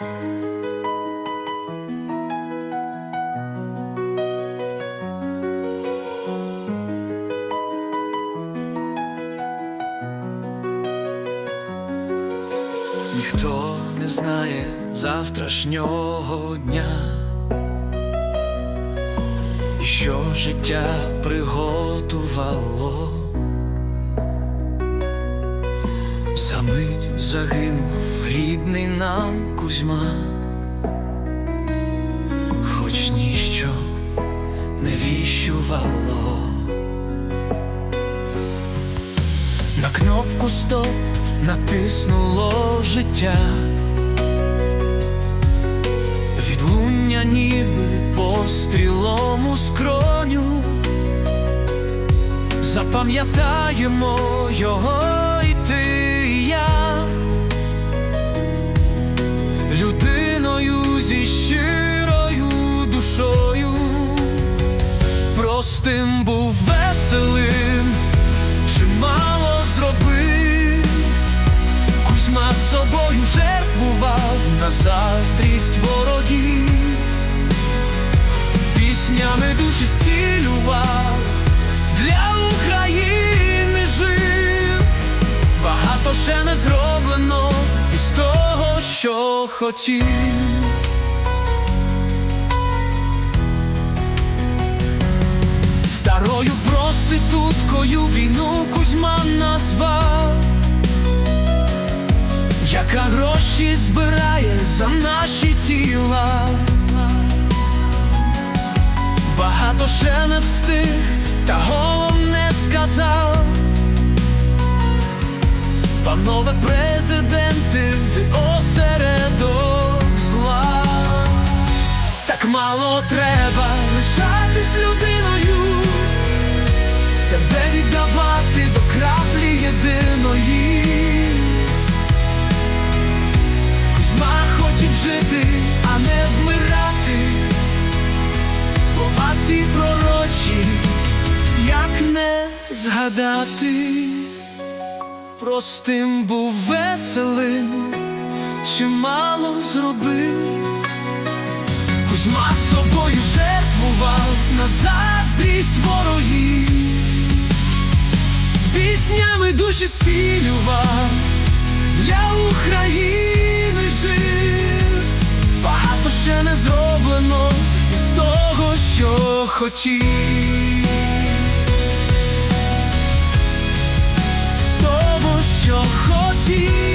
Ніхто не знає завтрашнього дня, і що життя приготувало, за мить загинув рідний нам Кузьма, хоч ніщо не віщувало. На кнопку стоп натиснуло життя, відлуння ніби пострілом у скроню, запам'ятаємо його ти, і я, людиною зі щирою душою, простим був веселим чимало зробив, Кузьма собою жертвував на заздрість ворогів, піснями душі зцілював, хотів. Старою проституткою війну Кузьма назвав, яка гроші збирає за наші тіла. Багато ще не встиг, та головне сказав. Панове президенти, ви осередок зла. Так мало треба лишатись людиною, себе віддавати до краплі єдиної. Кузьма хоче жити, а не вмирати. Слова ці пророчі, як не згадати, простим був веселим, чимало зробив. Кузьма з собою жертвував на заздрість ворогів, піснями душі зцілював, для України жив, багато ще не зроблено із того, що хотів, з що хотів.